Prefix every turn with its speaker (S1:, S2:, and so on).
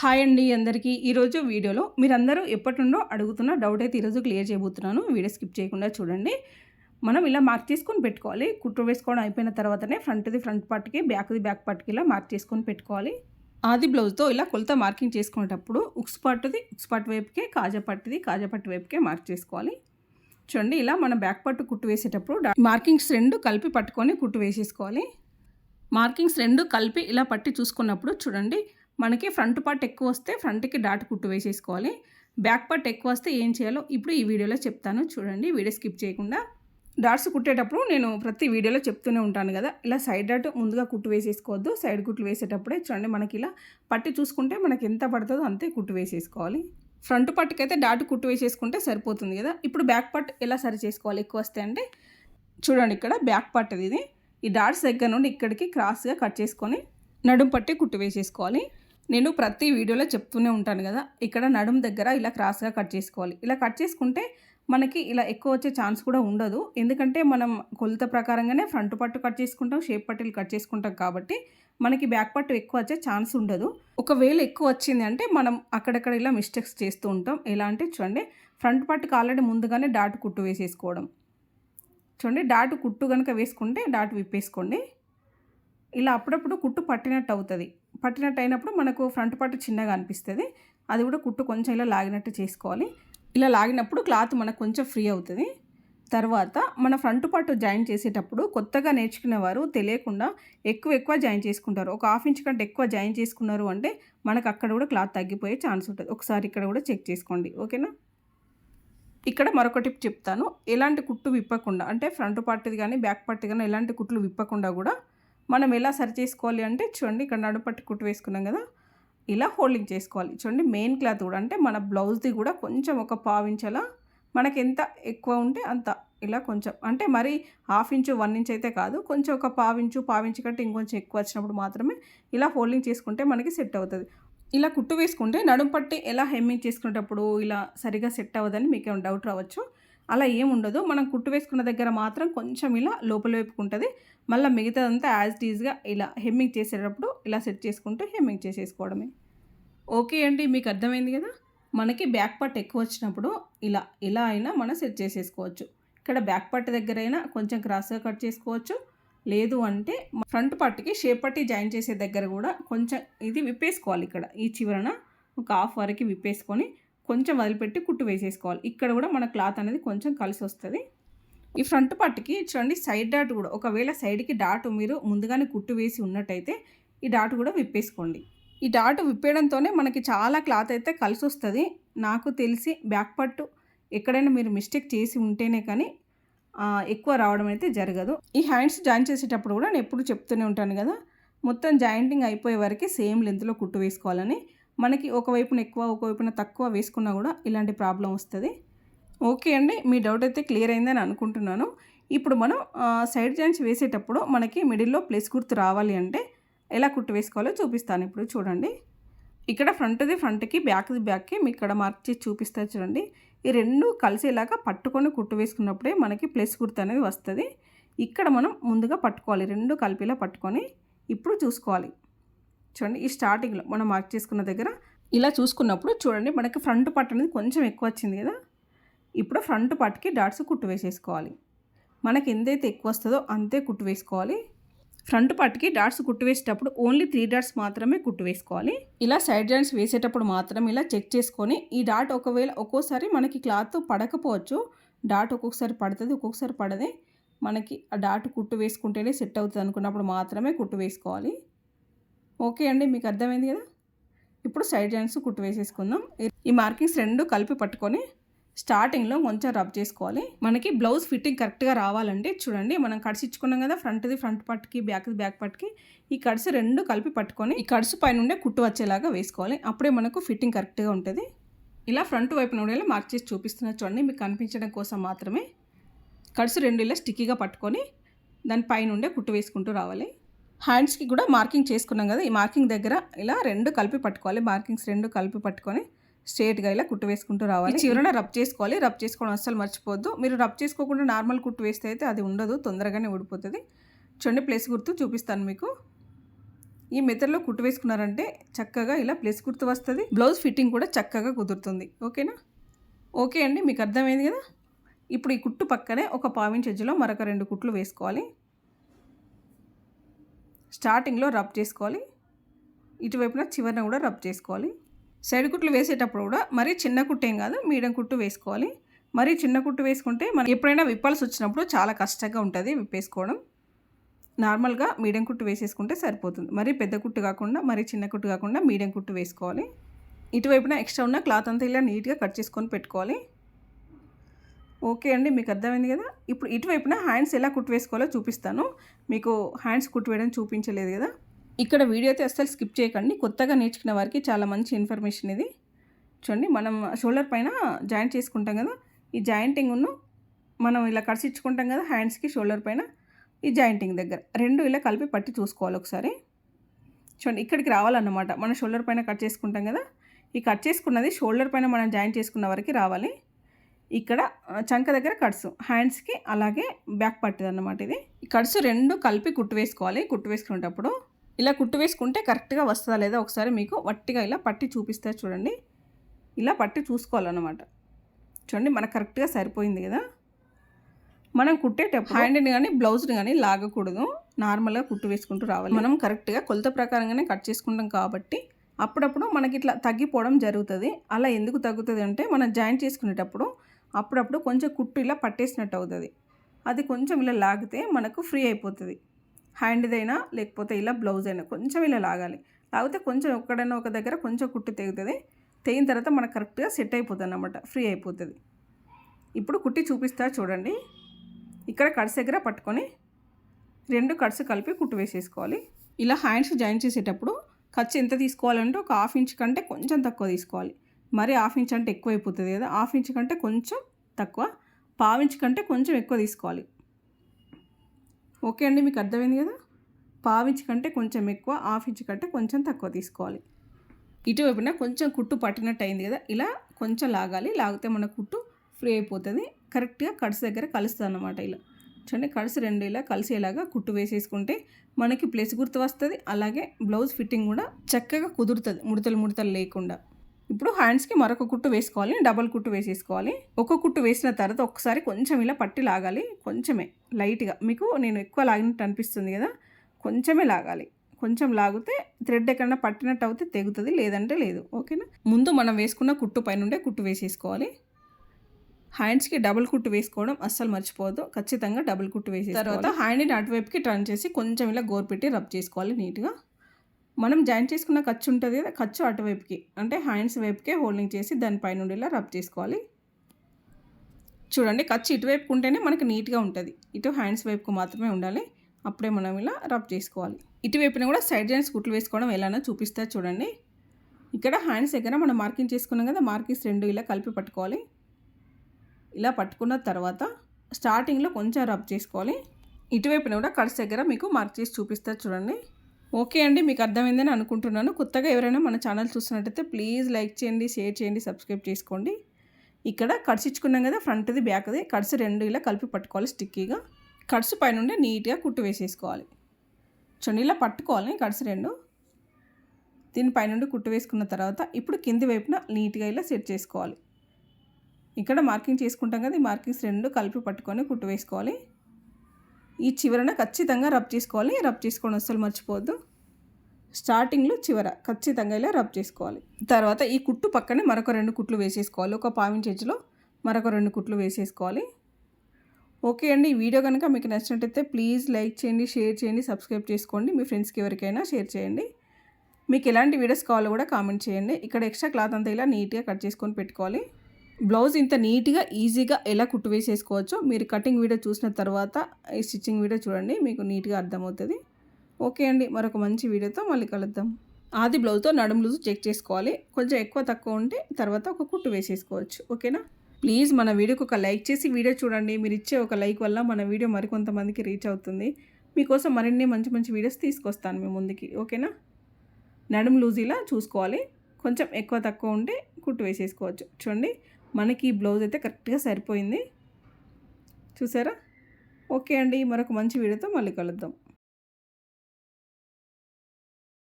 S1: Hi అండి అందరికీ. ఈరోజు వీడియోలో మీరందరూ ఎప్పటి నుండో అడుగుతున్న డౌట్ అయితే ఈరోజు క్లియర్ చేయబోతున్నాను. వీడియో స్కిప్ చేయకుండా చూడండి. మనం ఇలా మార్క్ చేసుకొని పెట్టుకోవాలి. కుట్టు వేసుకోవడం అయిపోయిన తర్వాతనే ఫ్రంట్ది ఫ్రంట్ పార్ట్కి బ్యాక్ది బ్యాక్ పార్ట్కి ఇలా మార్క్ చేసుకొని పెట్టుకోవాలి. ఆది బ్లౌజ్తో ఇలా కొలత మార్కింగ్ చేసుకునేటప్పుడు ఉక్స్ పట్టుది ఉక్స్ పట్టు వైపుకే కాజా పట్టుది కాజా పట్టు వైపుకే మార్క్ చేసుకోవాలి. చూడండి ఇలా మన బ్యాక్ పట్టు కుట్టు వేసేటప్పుడు మార్కింగ్స్ రెండు కలిపి పట్టుకొని కుట్టు వేసేసుకోవాలి. మార్కింగ్స్ రెండు కలిపి ఇలా పట్టి చూసుకున్నప్పుడు చూడండి మనకి ఫ్రంట్ పార్ట్ ఎక్కువ వస్తే ఫ్రంట్కి డాట్ కుట్టు వేసేసుకోవాలి. బ్యాక్ పార్ట్ ఎక్కువ వస్తే ఏం చేయాలో ఇప్పుడు ఈ వీడియోలో చెప్తాను. చూడండి వీడియో స్కిప్ చేయకుండా. డాట్స్ కుట్టేటప్పుడు నేను ప్రతి వీడియోలో చెప్తూనే ఉంటాను కదా. ఇలా సైడ్ డాట్ ముందుగా కుట్టు వేసేసుకోవద్దు. సైడ్ కుట్లు వేసేటప్పుడే చూడండి మనకి ఇలా పట్టి చూసుకుంటే మనకి ఎంత పడుతుందో అంతే కుట్టు వేసేసుకోవాలి. ఫ్రంట్ పట్టుకి అయితే డాట్ కుట్టు వేసేసుకుంటే సరిపోతుంది కదా. ఇప్పుడు బ్యాక్ పార్ట్ ఎలా సరి చేసుకోవాలి? ఎక్కువ వస్తే అంటే చూడండి ఇక్కడ బ్యాక్ పార్ట్ ఇది. ఈ డాట్స్ దగ్గర నుండి ఇక్కడికి క్రాస్గా కట్ చేసుకొని నడుం పట్టి కుట్టు వేసేసుకోవాలి. నేను ప్రతి వీడియోలో చెప్తూనే ఉంటాను కదా. ఇక్కడ నడుం దగ్గర ఇలా క్రాస్గా కట్ చేసుకోవాలి. ఇలా కట్ చేసుకుంటే మనకి ఇలా ఎక్కువ వచ్చే ఛాన్స్ కూడా ఉండదు. ఎందుకంటే మనం కొలత ప్రకారంగానే ఫ్రంట్ పట్టు కట్ చేసుకుంటాం షేప్ పట్టులు కట్ చేసుకుంటాం కాబట్టి మనకి బ్యాక్ పట్టు ఎక్కువ వచ్చే ఛాన్స్ ఉండదు. ఒకవేళ ఎక్కువ వచ్చింది అంటే మనం అక్కడక్కడ ఇలా మిస్టేక్స్ చేస్తూ ఉంటాం. ఎలా అంటే చూడండి ఫ్రంట్ పట్టుకు ఆల్రెడీ ముందుగానే డాట్ కుట్టు వేసేసుకోవడం. చూడండి డాట్ కుట్టు కనుక వేసుకుంటే డాట్ విప్పేసుకోండి. ఇలా అప్పుడప్పుడు కుట్టు పట్టినట్టు అవుతుంది. పట్టినట్టు అయినప్పుడు మనకు ఫ్రంట్ పట్టు చిన్నగా అనిపిస్తుంది. అది కూడా కుట్టు కొంచెం ఇలా లాగినట్టు చేసుకోవాలి. ఇలా లాగినప్పుడు క్లాత్ మనకు కొంచెం ఫ్రీ అవుతుంది. తర్వాత మన ఫ్రంట్ పట్టు జాయిన్ చేసేటప్పుడు కొత్తగా నేర్చుకునే వారు తెలియకుండా ఎక్కువ ఎక్కువ జాయిన్ చేసుకుంటారు. ఒక హాఫ్ ఇంచ్ కంటే ఎక్కువ జాయిన్ చేసుకున్నారు అంటే మనకు అక్కడ కూడా క్లాత్ తగ్గిపోయే ఛాన్స్ ఉంటుంది. ఒకసారి ఇక్కడ కూడా చెక్ చేసుకోండి. ఓకేనా? ఇక్కడ మరొక టిప్ చెప్తాను. ఎలాంటి కుట్టు విప్పకుండా అంటే ఫ్రంట్ పార్ట్ది కానీ బ్యాక్ పార్ట్ కానీ ఎలాంటి కుట్లు విప్పకుండా కూడా మనం ఎలా సరి చేసుకోవాలి అంటే చూడండి ఇక్కడ నడుపట్టి కుట్టు వేసుకున్నాం కదా ఇలా హోల్డింగ్ చేసుకోవాలి. చూడండి మెయిన్ క్లాత్ కూడా అంటే మన బ్లౌజ్ది కూడా కొంచెం ఒక పావించలా మనకి ఎంత ఎక్కువ ఉంటే అంత ఇలా కొంచెం అంటే మరి హాఫ్ ఇంచు వన్ ఇంచ్ అయితే కాదు కొంచెం ఒక పావించు పావించు కంటే ఇంకొంచెం ఎక్కువ వచ్చినప్పుడు మాత్రమే ఇలా హోల్డింగ్ చేసుకుంటే మనకి సెట్ అవుతుంది. ఇలా కుట్టు వేసుకుంటే నడుం పట్టి ఎలా హెమ్మింగ్ చేసుకునేటప్పుడు ఇలా సరిగా సెట్ అవ్వదని మీకు ఏమైనా డౌట్ రావచ్చు. అలా ఏం ఉండదు. మనం కుట్టు వేసుకున్న దగ్గర మాత్రం కొంచెం ఇలా లోపల వైపుకు ఉంటుంది మళ్ళీ మిగతాదంతా యాజ్ ఈజ్గా ఇలా హెమ్మింగ్ చేసేటప్పుడు ఇలా సెట్ చేసుకుంటూ హెమ్మింగ్ చేసేసుకోవడమే. ఓకే అండి మీకు అర్థమైంది కదా? మనకి బ్యాక్ పార్ట్ ఎక్కువ వచ్చినప్పుడు ఇలా ఇలా అయినా మనం సెట్ చేసేసుకోవచ్చు. ఇక్కడ బ్యాక్ పార్ట్ దగ్గర అయినా కొంచెం క్రాస్గా కట్ చేసుకోవచ్చు. లేదు అంటే ఫ్రంట్ పార్ట్కి షేప్ పట్టి జాయిన్ చేసే దగ్గర కూడా కొంచెం ఇది విప్పేసుకోవాలి ఇక్కడ. ఈ చివరన ఒక హాఫ్ వరకు విప్పేసుకొని కొంచెం వదిలిపెట్టి కుట్టు వేసేసుకోవాలి. ఇక్కడ కూడా మన క్లాత్ అనేది కొంచెం కలిసి వస్తుంది. ఈ ఫ్రంట్ పార్ట్కి చూడండి సైడ్ డాట్ కూడా ఒకవేళ సైడ్కి డాట్ మీరు ముందుగానే కుట్టు వేసి ఉన్నట్టయితే ఈ డాట్ కూడా విప్పేసుకోండి. ఈ డాట్ విప్పేయడంతోనే మనకి చాలా క్లాత్ అయితే కలిసి వస్తుంది. నాకు తెలిసి బ్యాక్ పట్టు ఎక్కడైనా మీరు మిస్టేక్ చేసి ఉంటేనే కానీ ఎక్కువ రావడం అయితే జరగదు. ఈ హ్యాండ్స్ జాయిన్ చేసేటప్పుడు కూడా నేను ఎప్పుడు చెప్తూనే ఉంటాను కదా మొత్తం జాయింటింగ్ అయిపోయే వరకు సేమ్ లెంత్లో కుట్టు వేసుకోవాలని. మనకి ఒకవైపున ఎక్కువ ఒకవైపున తక్కువ వేసుకున్నా కూడా ఇలాంటి ప్రాబ్లం వస్తుంది. ఓకే అండి మీ డౌట్ అయితే క్లియర్ అయిందని అనుకుంటున్నాను. ఇప్పుడు మనం సైడ్ జాయింట్స్ వేసేటప్పుడు మనకి మిడిల్లో ప్లేస్ గుర్తు రావాలి అంటే ఎలా కుట్టు వేసుకోవాలో చూపిస్తాను ఇప్పుడు చూడండి. ఇక్కడ ఫ్రంట్ది ఫ్రంట్కి బ్యాక్ది బ్యాక్కి మీకు ఇక్కడ మార్క్ చేసి చూడండి. ఈ రెండు కలిసేలాగా పట్టుకొని కుట్టు వేసుకున్నప్పుడే మనకి ప్లస్ గుర్తు అనేది వస్తుంది. ఇక్కడ మనం ముందుగా పట్టుకోవాలి రెండు కలిపేలా పట్టుకొని ఇప్పుడు చూసుకోవాలి. చూడండి ఈ స్టార్టింగ్లో మనం మార్క్ చేసుకున్న దగ్గర ఇలా చూసుకున్నప్పుడు చూడండి మనకి ఫ్రంట్ పట్టు అనేది కొంచెం ఎక్కువ వచ్చింది కదా. ఇప్పుడు ఫ్రంట్ పార్ట్కి డాట్స్ కుట్టు వేసేసుకోవాలి. మనకి ఎంతైతే ఎక్కువ వస్తుందో అంతే కుట్టు వేసుకోవాలి. ఫ్రంట్ పార్ట్కి డాట్స్ కుట్టు వేసేటప్పుడు ఓన్లీ త్రీ డాట్స్ మాత్రమే కుట్టు వేసుకోవాలి. ఇలా సైడ్ జాయింట్స్ వేసేటప్పుడు మాత్రం ఇలా చెక్ చేసుకొని ఈ డాట్ ఒకవేళ ఒక్కోసారి మనకి క్లాత్ పడకపోవచ్చు డాట్ ఒక్కొక్కసారి పడుతుంది ఒక్కొక్కసారి పడదే. మనకి ఆ డాట్ కుట్టు వేసుకుంటేనే సెట్ అవుతుంది అనుకున్నప్పుడు మాత్రమే కుట్టు వేసుకోవాలి. ఓకే అండి మీకు అర్థమైంది కదా? ఇప్పుడు సైడ్ జాయింట్స్ కుట్టు వేసేసుకుందాం. ఈ మార్కింగ్స్ రెండు కలిపి పట్టుకొని స్టార్టింగ్లో కొంచెం రబ్ చేసుకోవాలి. మనకి బ్లౌజ్ ఫిట్టింగ్ కరెక్ట్గా రావాలంటే చూడండి మనం కడిసి ఇచ్చుకున్నాం కదా ఫ్రంట్ది ఫ్రంట్ పట్టుకి బ్యాక్ది బ్యాక్ పట్టుకి ఈ కడిసి రెండు కలిపి పట్టుకొని ఈ కడుసు పైన ఉండే కుట్టు వచ్చేలాగా వేసుకోవాలి. అప్పుడే మనకు ఫిట్టింగ్ కరెక్ట్గా ఉంటుంది. ఇలా ఫ్రంట్ వైపు నుండేలా మార్క్ చేసి చూపిస్తున్నా చూడండి మీకు కనిపించడం కోసం మాత్రమే. కడుసు రెండు ఇలా స్టిక్కీగా పట్టుకొని దాని పైన ఉండే కుట్టు వేసుకుంటూ రావాలి. హ్యాండ్స్కి కూడా మార్కింగ్ చేసుకున్నాం కదా ఈ మార్కింగ్ దగ్గర ఇలా రెండు కలిపి పట్టుకోవాలి. మార్కింగ్స్ రెండు కలిపి పట్టుకొని స్ట్రేట్గా ఇలా కుట్టు వేసుకుంటూ రావాలి. చివరన రబ్ చేసుకోవాలి. రబ్ చేసుకోవడం అస్సలు మర్చిపోద్దు మీరు రబ్ చేసుకోకుండా నార్మల్ కుట్టు వేస్తే అయితే అది ఉండదు తొందరగానే ఊడిపోతుంది. చూడండి ప్లేస్ గుర్తు చూపిస్తాను మీకు. ఈ మెథడ్లో కుట్టు వేసుకున్నారంటే చక్కగా ఇలా ప్లేస్ గుర్తు వస్తుంది. బ్లౌజ్ ఫిట్టింగ్ కూడా చక్కగా కుదురుతుంది. ఓకేనా? ఓకే అండి మీకు అర్థమైంది కదా? ఇప్పుడు ఈ కుట్టు పక్కనే ఒక పావించ్ ఎజ్జులో మరొక రెండు కుట్లు వేసుకోవాలి. స్టార్టింగ్లో రబ్ చేసుకోవాలి. ఇటువైపున చివరిన కూడా రబ్ చేసుకోవాలి. సైడ్ కుట్లు వేసేటప్పుడు కూడా మరీ చిన్న కుట్టు ఏం కాదు మీడియం కుట్టు వేసుకోవాలి. మరీ చిన్న కుట్టు వేసుకుంటే మనం ఎప్పుడైనా విప్పాల్సి వచ్చినప్పుడు చాలా కష్టంగా ఉంటుంది విప్పేసుకోవడం. నార్మల్గా మీడియం కుట్టు వేసేసుకుంటే సరిపోతుంది. మరీ పెద్ద కుట్టు కాకుండా మరీ చిన్న కుట్టు కాకుండా మీడియం కుట్టు వేసుకోవాలి. ఇటువైపున ఎక్స్ట్రా ఉన్న క్లాత్ అంతా ఇలా నీట్గా కట్ చేసుకొని పెట్టుకోవాలి. ఓకే అండి మీకు అర్థమైంది కదా? ఇప్పుడు ఇటువైపున హ్యాండ్స్ ఎలా కుట్టు వేసుకోవాలో చూపిస్తాను. మీకు హ్యాండ్స్ కుట్టువేయడం చూపించలేదు కదా? ఇక్కడ వీడియో అయితే అస్సలు స్కిప్ చేయకండి. కొత్తగా నేర్చుకున్న వారికి చాలా మంచి ఇన్ఫర్మేషన్ ఇది. చూడండి మనం షోల్డర్ పైన జాయింట్ చేసుకుంటాం కదా? ఈ జాయింటింగ్ను మనం ఇలా కడిసిచ్చుకుంటాం కదా హ్యాండ్స్కి షోల్డర్ పైన ఈ జాయింటింగ్ దగ్గర. రెండు ఇలా కలిపి పట్టి చూసుకోవాలి ఒకసారి. చూడండి ఇక్కడికి రావాలన్నమాట. మన షోల్డర్ పైన కట్ చేసుకుంటాం కదా? ఈ కట్ చేసుకున్నది షోల్డర్ పైన మనం జాయింట్ చేసుకున్న వరకు రావాలి. ఇక్కడ చంక దగ్గర కట్స్ హ్యాండ్స్కి అలాగే బ్యాక్ పట్టిది అన్నమాట ఇది. ఈ కట్స్ రెండు కలిపి కుట్టు వేసుకోవాలి. కుట్టు వేసుకునేటప్పుడు ఇలా కుట్టు వేసుకుంటే కరెక్ట్గా వస్తుందా లేదా ఒకసారి మీకు వట్టిగా ఇలా పట్టి చూపిస్తే చూడండి. ఇలా పట్టి చూసుకోవాలన్నమాట. చూడండి మనకు కరెక్ట్గా సరిపోయింది కదా. మనం కుట్టేటప్పుడు హ్యాండ్ని కానీ బ్లౌజ్ని కానీ లాగకూడదు. నార్మల్గా కుట్టు వేసుకుంటూ రావాలి. మనం కరెక్ట్గా కొలత ప్రకారంగానే కట్ చేసుకుంటాం కాబట్టి అప్పుడప్పుడు మనకి ఇట్లా తగ్గిపోవడం జరుగుతుంది. అలా ఎందుకు తగ్గుతుంది అంటే మనం జాయింట్ చేసుకునేటప్పుడు అప్పుడప్పుడు కొంచెం కుట్టు ఇలా పట్టేసినట్టు అవుతుంది అది కొంచెం ఇలా లాగితే మనకు ఫ్రీ అయిపోతుంది. హ్యాండ్దైనా లేకపోతే ఇలా బ్లౌజ్ అయినా కొంచెం ఇలా లాగాలి. లాగితే కొంచెం ఎక్కడైనా ఒక దగ్గర కొంచెం కుట్టు తెగుతుంది. తెగిన తర్వాత మనకు కరెక్ట్గా సెట్ అయిపోతుంది అన్నమాట ఫ్రీ అయిపోతుంది. ఇప్పుడు కుట్టి చూపిస్తా చూడండి. ఇక్కడ కట్స్ దగ్గర పట్టుకొని రెండు కట్స్ కలిపి కుట్టు వేసేసుకోవాలి. ఇలా హ్యాండ్స్ జాయిన్ చేసేటప్పుడు ఖర్చు ఎంత తీసుకోవాలంటే ఒక హాఫ్ ఇంచ్ కంటే కొంచెం తక్కువ తీసుకోవాలి. మరి హాఫ్ ఇంచ్ అంటే ఎక్కువ అయిపోతుంది కదా హాఫ్ ఇంచ్ కంటే కొంచెం తక్కువ పావు ఇంచ్ కంటే కొంచెం ఎక్కువ తీసుకోవాలి. ఓకే అండి మీకు అర్థమైంది కదా? పావు ఇంచ్ కంటే కొంచెం ఎక్కువ హాఫ్ ఇంచ్ కంటే కొంచెం తక్కువ తీసుకోవాలి. ఇటువైపున కొంచెం కుట్టు పట్టినట్టు అయింది కదా ఇలా కొంచెం లాగాలి లాగితే మన కుట్టు ఫ్రీ అయిపోతుంది. కరెక్ట్గా కడుసు దగ్గర కలుస్తుంది అన్నమాట ఇలా. చూడండి కడుసు రెండు ఇలా కలిసేలాగా కుట్టు వేసేసుకుంటే మనకి ప్లేస్ గుర్తు వస్తుంది. అలాగే బ్లౌజ్ ఫిట్టింగ్ కూడా చక్కగా కుదురుతుంది ముడతలు ముడతలు లేకుండా. ఇప్పుడు హ్యాండ్స్కి మరొక కుట్టు వేసుకోవాలి డబల్ కుట్టు వేసేసుకోవాలి. ఒక కుట్టు వేసిన తర్వాత ఒకసారి కొంచెం ఇలా పట్టి లాగాలి కొంచెమే లైట్గా మీకు నేను ఎక్కువ లాగినట్టు అనిపిస్తుంది కదా కొంచెమే లాగాలి. కొంచెం లాగితే థ్రెడ్ ఎక్కడన్నా పట్టినట్టు అవుతే తెగుతుంది లేదంటే లేదు. ఓకేనా ముందు మనం వేసుకున్న కుట్టు పైనుండే కుట్టు వేసేసుకోవాలి. హ్యాండ్స్కి డబుల్ కుట్టు వేసుకోవడం అస్సలు మర్చిపోవద్దు. ఖచ్చితంగా డబుల్ కుట్టు వేసి తర్వాత హ్యాండ్ని అటువైపుకి టర్న్ చేసి కొంచెం ఇలా గోరు పెట్టి రబ్ చేసుకోవాలి నీట్గా మనం జాయింట్ చేసుకున్న ఖర్చు ఉంటుంది కదా ఖర్చు అటువైపుకి అంటే హ్యాండ్స్ వైపుకే హోల్డింగ్ చేసి దానిపైన ఉండేలా రబ్ చేసుకోవాలి. చూడండి ఖర్చు ఇటువైపు ఉంటేనే మనకి నీట్గా ఉంటుంది. ఇటు హ్యాండ్స్ వైపుకు మాత్రమే ఉండాలి. అప్పుడే మనం ఇలా రబ్ చేసుకోవాలి. ఇటువైపున కూడా సైడ్ జాయింట్స్ కుట్లు వేసుకోవడం ఎలానో చూపిస్తే చూడండి. ఇక్కడ హ్యాండ్స్ దగ్గర మనం మార్కింగ్ చేసుకున్నాం కదా మార్కింగ్స్ రెండు ఇలా కలిపి పట్టుకోవాలి. ఇలా పట్టుకున్న తర్వాత స్టార్టింగ్లో కొంచెం రబ్ చేసుకోవాలి. ఇటువైపున కూడా కట్స్ దగ్గర మీకు మార్క్ చేసి చూపిస్తారు చూడండి. ఓకే అండి మీకు అర్థమైందని అనుకుంటున్నాను. కొత్తగా ఎవరైనా మన ఛానల్ చూస్తున్నట్టయితే ప్లీజ్ లైక్ చేయండి షేర్ చేయండి సబ్స్క్రైబ్ చేసుకోండి. ఇక్కడ కట్స్ ఇచ్చుకున్నాం కదా ఫ్రంట్ది బ్యాక్ది. కట్స్ రెండు ఇలా కలిపి పట్టుకోవాలి స్టిక్కీగా. కట్స్ పైనుండి నీట్గా కుట్టు వేసేసుకోవాలి. చూడండి ఇలా పట్టుకోవాలి కట్స్ రెండు. దీని పైనుండి కుట్టు వేసుకున్న తర్వాత ఇప్పుడు కింది వైపున నీట్గా ఇలా సెట్ చేసుకోవాలి. ఇక్కడ మార్కింగ్ చేసుకుంటాం కదా ఈ మార్కింగ్స్ రెండు కలిపి పట్టుకొని కుట్టు వేసుకోవాలి. ఈ చివరన ఖచ్చితంగా రబ్ చేసుకోవాలి. రబ్ చేసుకోవడం అస్సలు మర్చిపోవద్దు. స్టార్టింగ్లో చివర ఖచ్చితంగా ఇలా రబ్ చేసుకోవాలి. తర్వాత ఈ కుట్టు పక్కనే మరొక రెండు కుట్లు వేసేసుకోవాలి. ఒక పావించి ఎజ్లో మరొక రెండు కుట్లు వేసేసుకోవాలి. ఓకే అండి. ఈ వీడియో కనుక మీకు నచ్చినట్టయితే ప్లీజ్ లైక్ చేయండి షేర్ చేయండి సబ్స్క్రైబ్ చేసుకోండి. మీ ఫ్రెండ్స్కి ఎవరికైనా షేర్ చేయండి. మీకు ఎలాంటి వీడియోస్ కావాలో కూడా కామెంట్ చేయండి. ఇక్కడ ఎక్స్ట్రా క్లాత్ అంతా ఇలా నీట్గా కట్ చేసుకొని పెట్టుకోవాలి. బ్లౌజ్ ఇంత నీట్గా ఈజీగా ఎలా కుట్టు వేసేసుకోవచ్చో మీరు కటింగ్ వీడియో చూసిన తర్వాత ఈ స్టిచ్చింగ్ వీడియో చూడండి మీకు నీట్గా అర్థమవుతుంది. ఓకే అండి మరొక మంచి వీడియోతో మళ్ళీ కలుద్దాం. ఆది బ్లౌజ్తో నడుము లూజు చెక్ చేసుకోవాలి. కొంచెం ఎక్కువ తక్కువ ఉంటే తర్వాత ఒక కుట్టు వేసేసుకోవచ్చు. ఓకేనా? ప్లీజ్ మన వీడియోకి ఒక లైక్ చేసి వీడియో చూడండి. మీరు ఇచ్చే ఒక లైక్ వల్ల మన వీడియో మరికొంతమందికి రీచ్ అవుతుంది. మీకోసం మరిన్ని మంచి మంచి వీడియోస్ తీసుకొస్తాను మీ ముందుకి. ఓకేనా? నడుము లూజ్ ఇలా చూసుకోవాలి. కొంచెం ఎక్కువ తక్కువ ఉంటే కుట్టు వేసేసుకోవచ్చు. చూడండి. మనకి ఈ బ్లౌజ్ అయితే కరెక్ట్గా సరిపోయింది. చూసారా? ఓకే అండి. మరొక మంచి వీడియోతో మళ్ళీ కలుద్దాం.